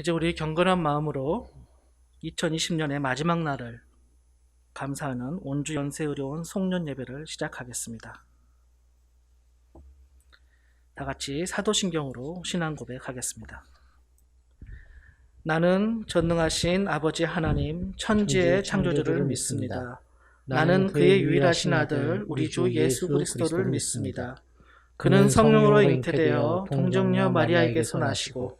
이제 우리 경건한 마음으로 2020년의 마지막 날을 감사하는 온주 연세 의료원 송년 예배를 시작하겠습니다. 다 같이 사도신경으로 신앙 고백하겠습니다. 나는 전능하신 아버지 하나님 천지의 창조주를 믿습니다. 나는 그의 유일하신 아들 우리 주 예수 그리스도를 믿습니다. 그는 성령으로 잉태되어 동정녀 마리아에게서 나시고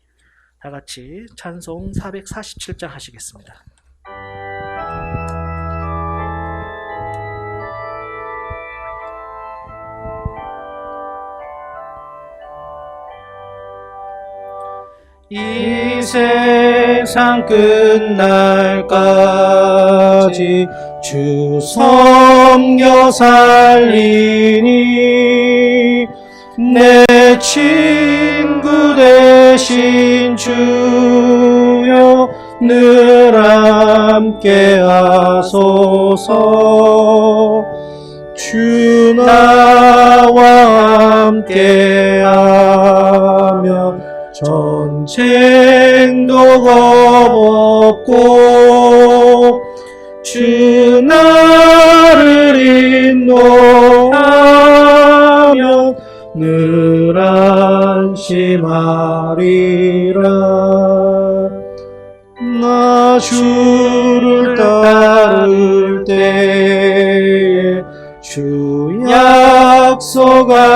아멘. 다 같이 찬송 447장 하시겠습니다. 이 세상 끝날까지 주 섬겨 살리니 내 친구 되신 주여 늘 함께 하소서. 주 나와 함께 하면 전쟁도 겁없고 주 나를 인도하면 늘 안심하리라. 나 주를 따를 때에 주 약속하신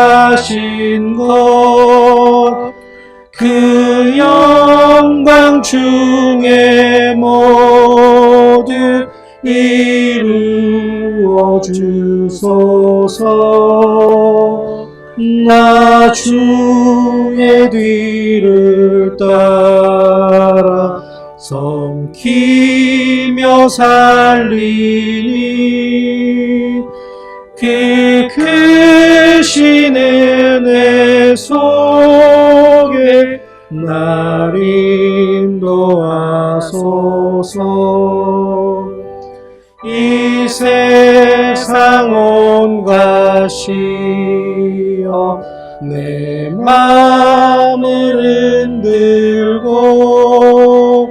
것 그 영광 중에 모두 이루어 주소서 나 주의 뒤를 따라 섬기며 살리니 그 크신 은혜 속에 날 인도하소서 이 세상 온 것이여 내 마음을 흔들고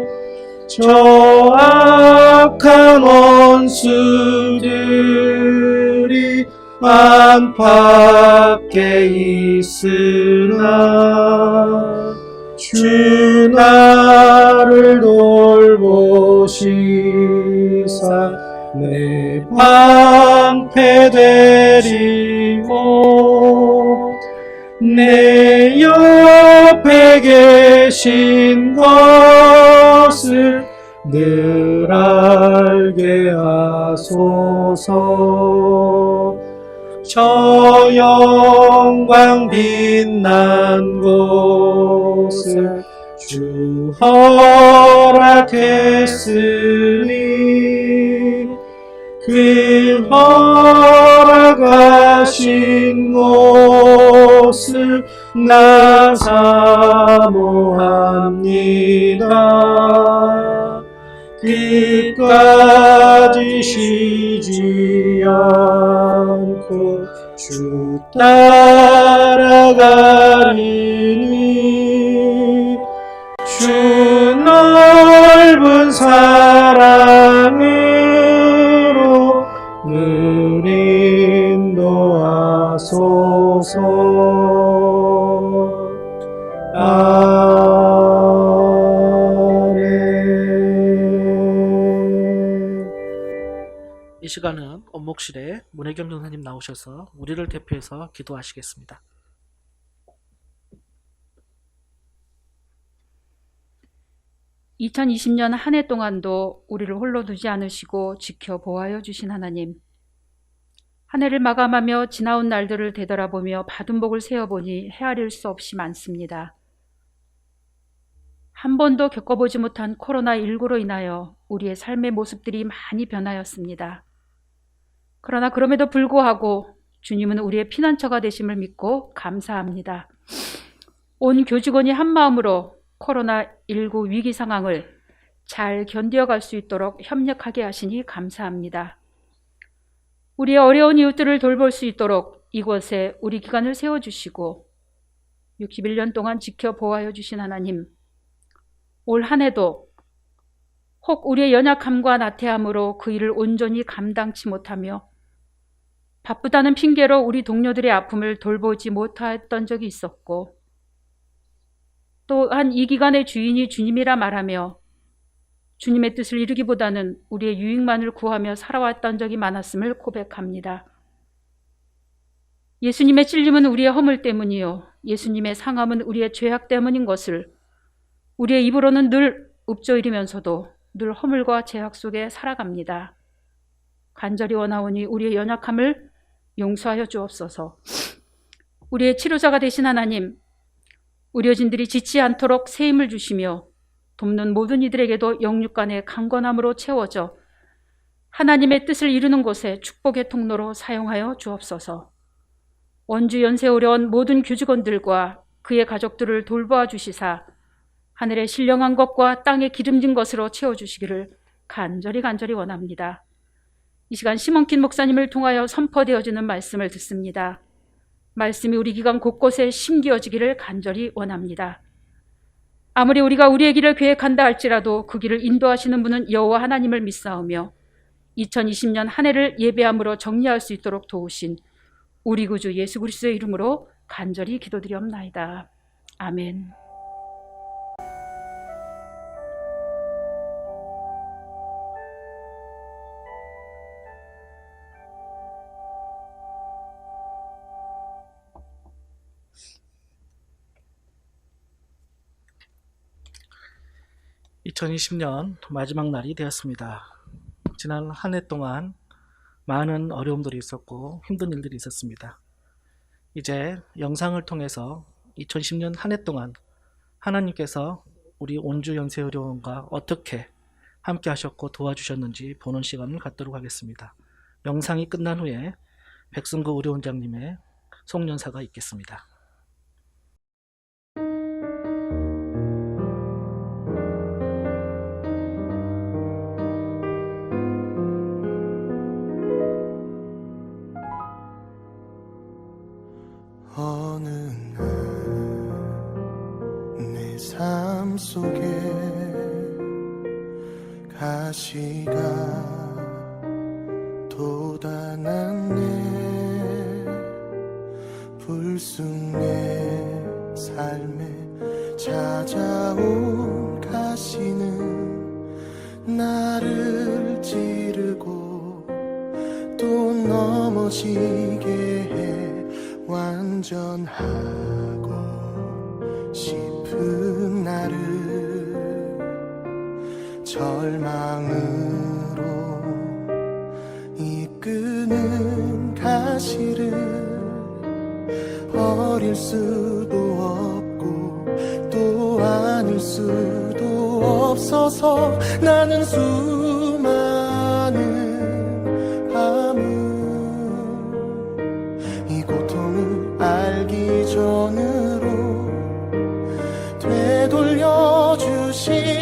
저 악한 원수들이 안팎에 있으나 주 나를 돌보시사 내 방패 되리고 내 옆에 계신 것을 늘 알게 하소서. 저 영광 빛난 곳을 주 허락했으니 그 허락하신 곳 을나 사모합니다. 끝까지 쉬지 않고 주 따라가리니 주 넓은 사랑으로 늘 인도하소서 시간은 원목실에 문혜경 전사님 나오셔서 우리를 대표해서 기도하시겠습니다. 이천이십 년한 해 동안도 우리를 홀로 두지 않으시고 지켜 보호하여 주신 하나님. 한 해를 마감하며 지나온 날들을 되돌아보며 받은 복을 세어보니 헤아릴 수 없이 많습니다. 한 번도 겪어보지 못한 코로나19로 인하여 우리의 삶의 모습들이 많이 변하였습니다. 그러나 그럼에도 불구하고 주님은 우리의 피난처가 되심을 믿고 감사합니다. 온 교직원이 한 마음으로 코로나19 위기 상황을 잘 견디어갈 수 있도록 협력하게 하시니 감사합니다. 우리의 어려운 이웃들을 돌볼 수 있도록 이곳에 우리 기관을 세워주시고 61년 동안 지켜보아여 주신 하나님, 올 한 해도 혹 우리의 연약함과 나태함으로 그 일을 온전히 감당치 못하며 바쁘다는 핑계로 우리 동료들의 아픔을 돌보지 못했던 적이 있었고 또 한 이 기간의 주인이 주님이라 말하며 주님의 뜻을 이루기보다는 우리의 유익만을 구하며 살아왔던 적이 많았음을 고백합니다. 예수님의 찔림은 우리의 허물 때문이요. 예수님의 상함은 우리의 죄악 때문인 것을 우리의 입으로는 늘 읊조이면서도 늘 허물과 죄악 속에 살아갑니다. 간절히 원하오니 우리의 연약함을 용서하여 주옵소서. 우리의 치료자가 되신 하나님, 의료진들이 지치 않도록 새 힘을 주시며 돕는 모든 이들에게도 영육간의 강건함으로 채워져 하나님의 뜻을 이루는 곳에 축복의 통로로 사용하여 주옵소서. 원주 연세 어려운 모든 교직원들과 그의 가족들을 돌보아 주시사 하늘의 신령한 것과 땅에 기름진 것으로 채워 주시기를 간절히 간절히 원합니다. 이 시간 시몬킨 목사님을 통하여 선포되어지는 말씀을 듣습니다. 말씀이 우리 기간 곳곳에 심기어지기를 간절히 원합니다. 아무리 우리가 우리의 길을 계획한다 할지라도 그 길을 인도하시는 분은 여호와 하나님을 믿사오며 2020년 한 해를 예배함으로 정리할 수 있도록 도우신 우리 구주 예수 그리스도의 이름으로 간절히 기도드리옵나이다. 아멘. (2020년) 마지막 날이 되었습니다. 지난 한 해 동안 많은 어려움들이 있었고 힘든 일들이 있었습니다. 이제 영상을 통해서 2010년 한 해 동안 하나님께서 우리 온주 연세의료원과 어떻게 함께 하셨고 도와주셨는지 보는 시간을 갖도록 하겠습니다. 영상이 끝난 후에 백승구 의료원장님의 송년사가 있겠습니다 내 삶 속에 가시가 돋아났네. 내 삶에 찾아온 가시는 나를 찌르고 또 넘어지게 해 완전하고 싶은 나를 절망으로 이끄는 가시를 버릴 수도 없고 또 아닐 수도 없어서 나는 수 되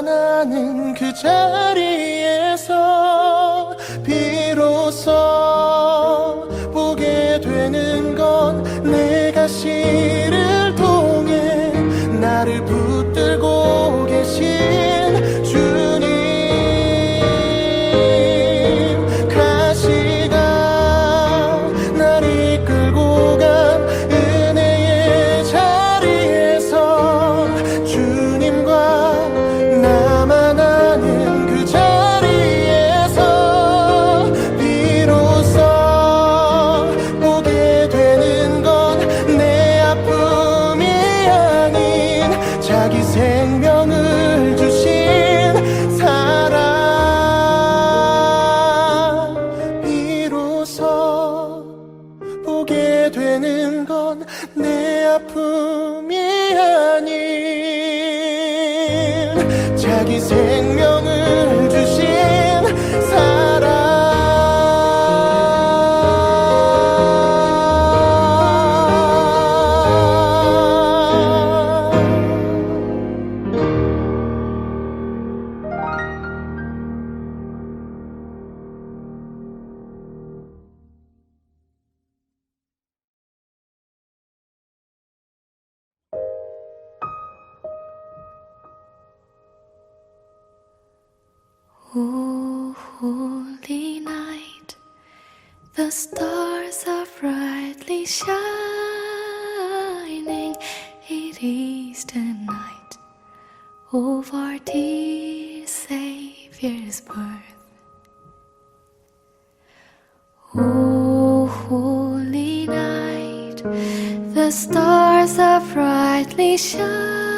나만 아는 그 자리에서 비로소 자 Savior's birth. Oh, holy night, the stars are brightly shining.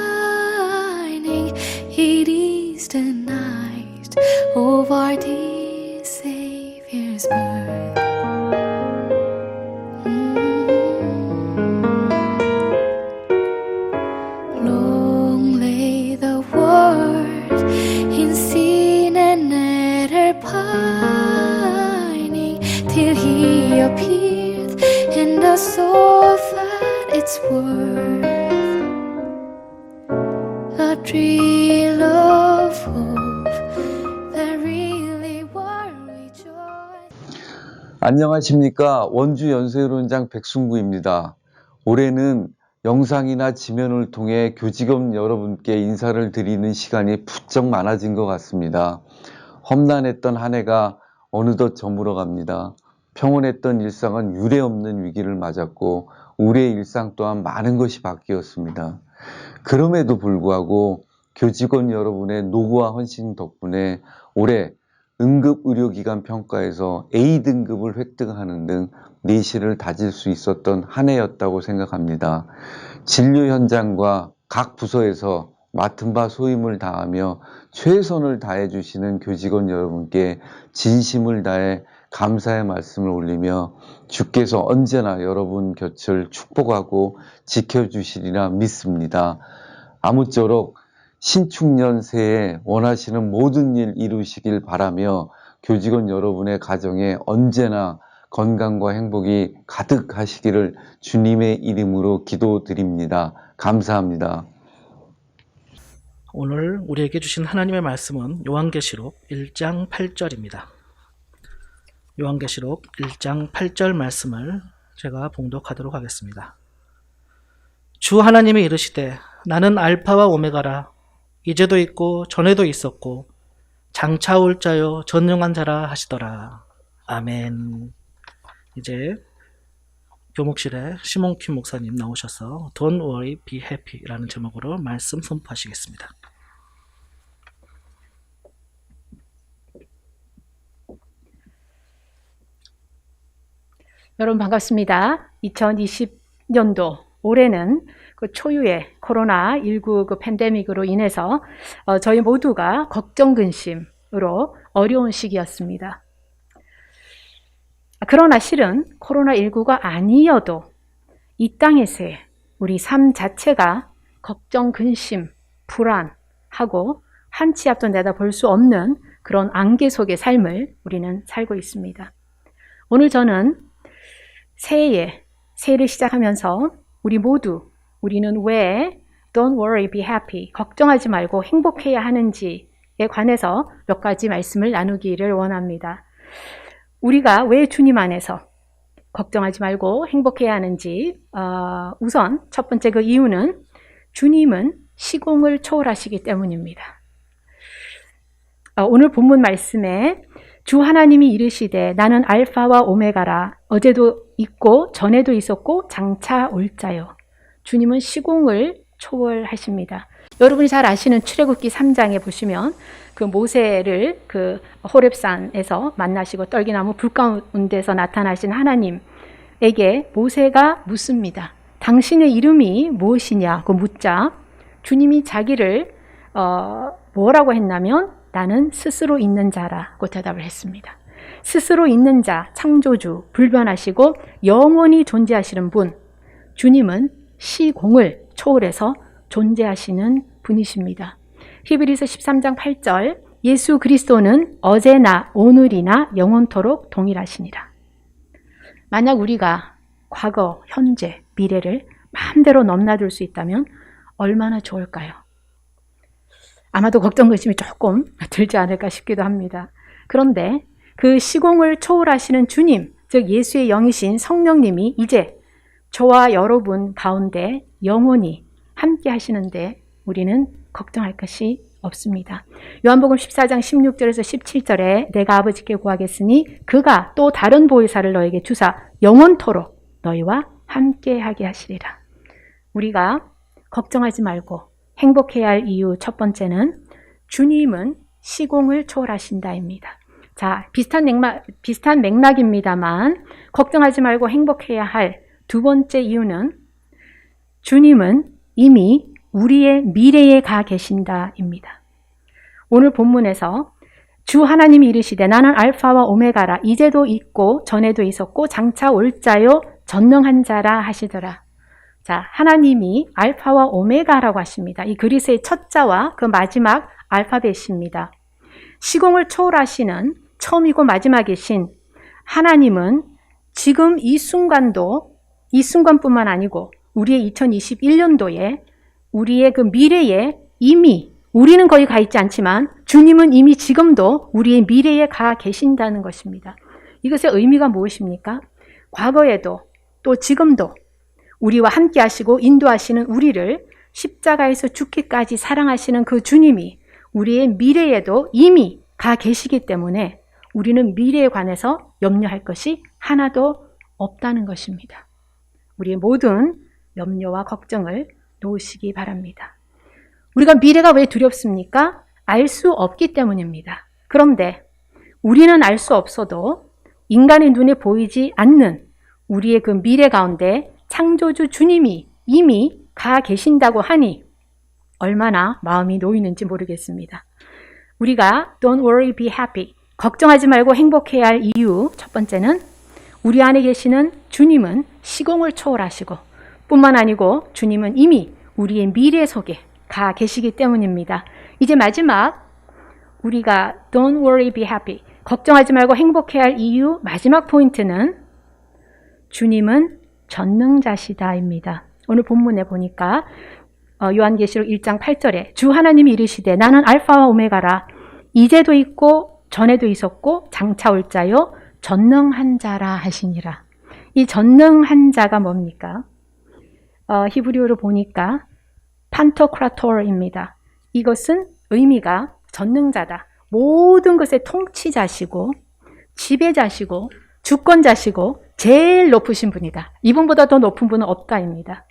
안녕하십니까. 원주 연세론장 백순구입니다. 올해는 영상이나 지면을 통해 교직원 여러분께 인사를 드리는 시간이 부쩍 많아진 것 같습니다. 험난했던 한 해가 어느덧 저물어 갑니다. 평온했던 일상은 유례없는 위기를 맞았고, 우리의 일상 또한 많은 것이 바뀌었습니다. 그럼에도 불구하고 교직원 여러분의 노고와 헌신 덕분에 올해 응급의료기관 평가에서 A등급을 획득하는 등 내실을 다질 수 있었던 한 해였다고 생각합니다. 진료 현장과 각 부서에서 맡은 바 소임을 다하며 최선을 다해 주시는 교직원 여러분께 진심을 다해 감사의 말씀을 올리며 주께서 언제나 여러분 곁을 축복하고 지켜주시리라 믿습니다. 아무쪼록 신축년 새해 원하시는 모든 일 이루시길 바라며 교직원 여러분의 가정에 언제나 건강과 행복이 가득하시기를 주님의 이름으로 기도드립니다. 감사합니다. 오늘 우리에게 주신 하나님의 말씀은 요한계시록 1장 8절입니다. 요한계시록 1장 8절 말씀을 제가 봉독하도록 하겠습니다. 주 하나님이 이르시되 나는 알파와 오메가라 이제도 있고 전에도 있었고 장차 올 자요 전능한 자라 하시더라. 아멘. 이제 교목실에 시몬킴 목사님 나오셔서 Don't worry, be happy라는 제목으로 말씀 선포하시겠습니다. 여러분 반갑습니다. 2020년도 올해는 그 초유의 코로나19 그 팬데믹으로 인해서 어, 저희 모두가 걱정 근심으로 어려운 시기였습니다. 그러나 실은 코로나19가 아니어도 이 땅에서의 우리 삶 자체가 걱정, 근심, 불안하고 한 치 앞도 내다볼 수 없는 그런 안개 속의 삶을 우리는 살고 있습니다. 오늘 저는 새해에 새해를 시작하면서 우리 모두 우리는 왜 don't worry, be happy 걱정하지 말고 행복해야 하는지에 관해서 몇 가지 말씀을 나누기를 원합니다. 우리가 왜 주님 안에서 걱정하지 말고 행복해야 하는지 어, 우선 첫 번째 그 이유는 주님은 시공을 초월하시기 때문입니다. 어, 오늘 본문 말씀에 주 하나님이 이르시되 나는 알파와 오메가라 어제도 있고 전에도 있었고 장차 올 자요. 주님은 시공을 초월하십니다. 여러분이 잘 아시는 출애굽기 3장에 보시면 그 모세를 그 호렙산에서 만나시고 떨기나무 불 가운데서 나타나신 하나님에게 모세가 묻습니다. 당신의 이름이 무엇이냐고 묻자 주님이 자기를 어, 뭐라고 했냐면 나는 스스로 있는 자라고 대답을 했습니다. 스스로 있는 자, 창조주, 불변하시고 영원히 존재하시는 분. 주님은 시공을 초월해서 존재하시는 분이십니다. 히브리서 13장 8절 예수 그리스도는 어제나 오늘이나 영원토록 동일하시니라. 만약 우리가 과거, 현재, 미래를 마음대로 넘나들 수 있다면 얼마나 좋을까요? 아마도 걱정 의심이 조금 들지 않을까 싶기도 합니다. 그런데 그 시공을 초월하시는 주님, 즉 예수의 영이신 성령님이 이제 저와 여러분 가운데 영원히 함께 하시는데 우리는 걱정할 것이 없습니다. 요한복음 14장 16절에서 17절에 내가 아버지께 구하겠으니 그가 또 다른 보혜사를 너에게 주사 영원토록 너희와 함께 하게 하시리라. 우리가 걱정하지 말고 행복해야 할 이유 첫 번째는 주님은 시공을 초월하신다입니다. 자, 비슷한 맥락, 비슷한 맥락입니다만 걱정하지 말고 행복해야 할 두 번째 이유는 주님은 이미 우리의 미래에 가 계신다입니다. 오늘 본문에서 주 하나님이 이르시되 나는 알파와 오메가라 이제도 있고 전에도 있었고 장차 올 자요 전능한 자라 하시더라. 자, 하나님이 알파와 오메가라고 하십니다. 이 그리스의 첫 자와 그 마지막 알파벳입니다. 시공을 초월하시는 처음이고 마지막이신 하나님은 지금 이 순간도 이 순간뿐만 아니고 우리의 2021년도에 우리의 그 미래에 이미 우리는 거기 가 있지 않지만 주님은 이미 지금도 우리의 미래에 가 계신다는 것입니다. 이것의 의미가 무엇입니까? 과거에도 또 지금도 우리와 함께 하시고 인도하시는 우리를 십자가에서 죽기까지 사랑하시는 그 주님이 우리의 미래에도 이미 가 계시기 때문에 우리는 미래에 관해서 염려할 것이 하나도 없다는 것입니다. 우리의 모든 염려와 걱정을 놓으시기 바랍니다. 우리가 미래가 왜 두렵습니까? 알 수 없기 때문입니다. 그런데 우리는 알 수 없어도 인간의 눈에 보이지 않는 우리의 그 미래 가운데 창조주 주님이 이미 가 계신다고 하니 얼마나 마음이 놓이는지 모르겠습니다. 우리가 don't worry, be happy. 걱정하지 말고 행복해야 할 이유 첫 번째는 우리 안에 계시는 주님은 시공을 초월하시고 뿐만 아니고 주님은 이미 우리의 미래 속에 가 계시기 때문입니다. 이제 마지막 우리가 don't worry, be happy. 걱정하지 말고 행복해야 할 이유 마지막 포인트는 주님은 전능자시다입니다. 오늘 본문에 보니까 어, 요한계시록 1장 8절에 주 하나님이 이르시되 나는 알파와 오메가라 이제도 있고 전에도 있었고 장차 올 자요 전능한 자라 하시니라. 이 전능한 자가 뭡니까? 어, 히브리어로 보니까 판토크라토르입니다. 이것은 의미가 전능자다. 모든 것의 통치자시고 지배자시고 주권자시고 제일 높으신 분이다. 이분보다 더 높은 분은 없다입니다.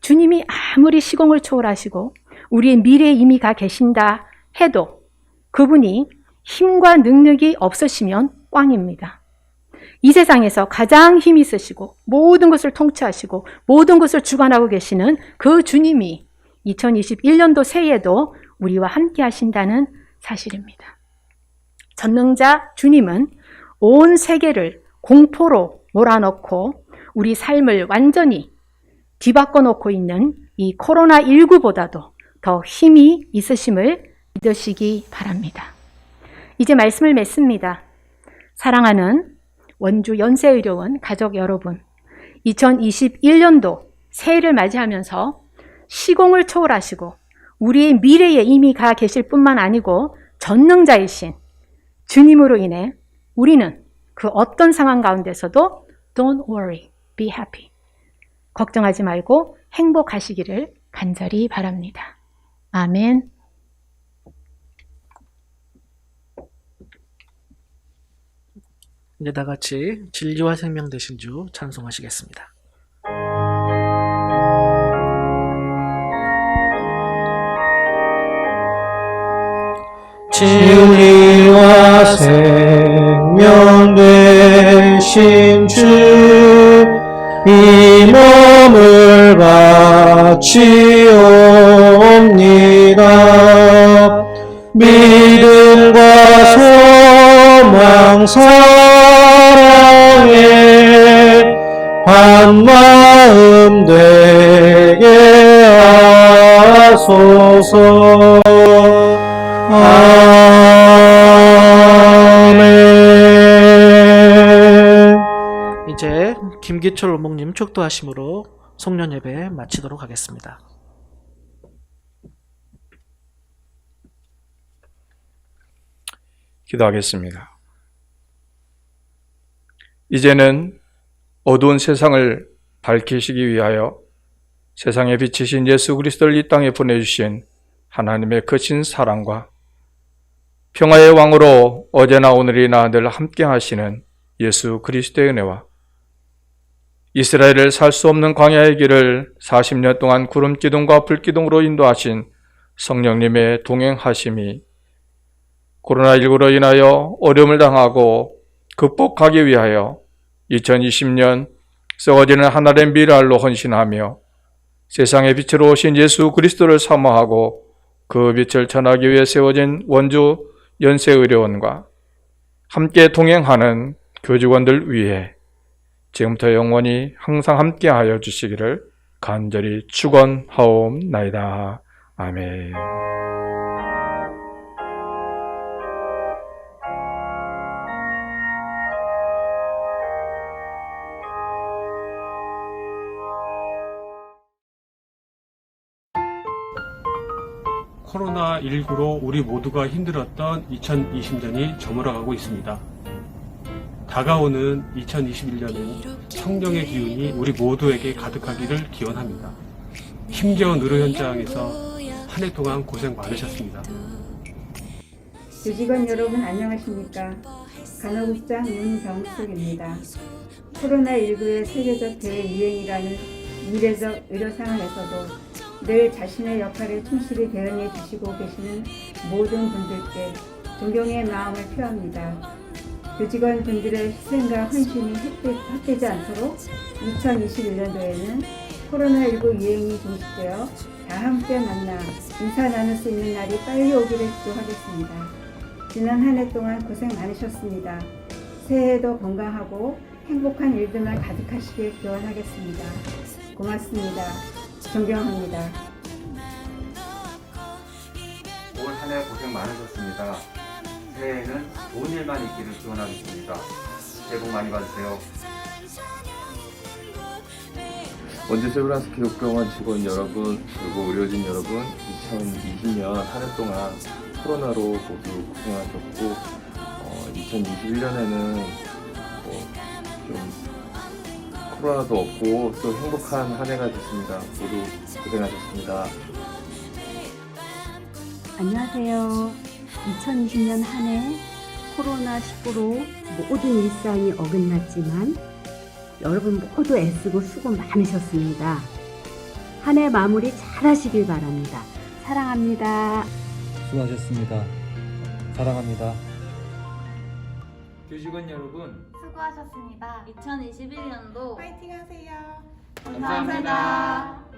주님이 아무리 시공을 초월하시고 우리의 미래에 이미 가 계신다 해도 그분이 힘과 능력이 없으시면 꽝입니다. 이 세상에서 가장 힘 있으시고 모든 것을 통치하시고 모든 것을 주관하고 계시는 그 주님이 2021년도 새해에도 우리와 함께 하신다는 사실입니다. 전능자 주님은 온 세계를 공포로 몰아넣고 우리 삶을 완전히 뒤바꿔 놓고 있는 이 코로나19보다도 더 힘이 있으심을 믿으시기 바랍니다. 이제 말씀을 맺습니다. 사랑하는 원주 연세의료원 가족 여러분, 2021년도 새해를 맞이하면서 시공을 초월하시고 우리의 미래에 이미 가 계실 뿐만 아니고 전능자이신 주님으로 인해 우리는 그 어떤 상황 가운데서도 don't worry, be happy. 걱정하지 말고 행복하시기를 간절히 바랍니다. 아멘. 이제 다 같이 진리와 생명 되신 주 찬송하시겠습니다. 진리와 생명 되신 주, 이 몸을 바치옵니다. 믿음과 소 소망 사랑의 한 마음 되게 하소서 아멘 이제 김기철 원목님 축도하심으로 송년 예배 마치도록 하겠습니다. 기도하겠습니다. 이제는 어두운 세상을 밝히시기 위하여 세상에 비치신 예수 그리스도를 이 땅에 보내주신 하나님의 크신 사랑과 평화의 왕으로 어제나 오늘이나 늘 함께 하시는 예수 그리스도의 은혜와 이스라엘을 살 수 없는 광야의 길을 40년 동안 구름 기둥과 불 기둥으로 인도하신 성령님의 동행하심이 코로나19로 인하여 어려움을 당하고 극복하기 위하여 2020년 썩어지는 하나의 미랄로 헌신하며 세상의 빛으로 오신 예수 그리스도를 사모하고 그 빛을 전하기 위해 세워진 원주 연세의료원과 함께 동행하는 교직원들 위해 지금부터 영원히 항상 함께하여 주시기를 간절히 축원하옵나이다. 아멘. 코로나19로 우리 모두가 힘들었던 2020년이 저물어가고 있습니다. 다가오는 2021년은 성령의 기운이 우리 모두에게 가득하기를 기원합니다. 힘겨운 의료 현장에서 한 해 동안 고생 많으셨습니다. 교직원 여러분 안녕하십니까? 간호국장 윤병숙입니다. 코로나19의 세계적 대유행이라는 미래적 의료 상황에서도 늘 자신의 역할에 충실히 대응해 주시고 계시는 모든 분들께 존경의 마음을 표합니다. 교직원 분들의 희생과 헌신이 헛되- 헛되지 않도록 2021년도에는 코로나19 유행이 종식되어 다 함께 만나 인사 나눌 수 있는 날이 빨리 오기를 기도하겠습니다. 지난 한 해 동안 고생 많으셨습니다. 새해에도 건강하고 행복한 일들만 가득하시길 기원하겠습니다. 고맙습니다. 존경합니다. 올 한 해 고생 많으셨습니다. 새해에는 좋은 일만 있기를 기원하겠습니다. 새해 복 많이 받으세요. 원주 세브란스 기독병원 직원 여러분 그리고 의료진 여러분 2020년 한 해 동안 코로나로 모두 고생하셨고 어, 2021년에는 좀 코로나도 없고 또 행복한 한 해가 됐습니다. 모두 고생하셨습니다. 안녕하세요. 2020년 한 해 코로나19로 모든 일상이 어긋났지만 여러분 모두 애쓰고 수고 많으셨습니다. 한 해 마무리 잘 하시길 바랍니다. 사랑합니다. 수고하셨습니다. 사랑합니다. 교직원 여러분 수고하셨습니다. 2021년도 파이팅 하세요. 감사합니다.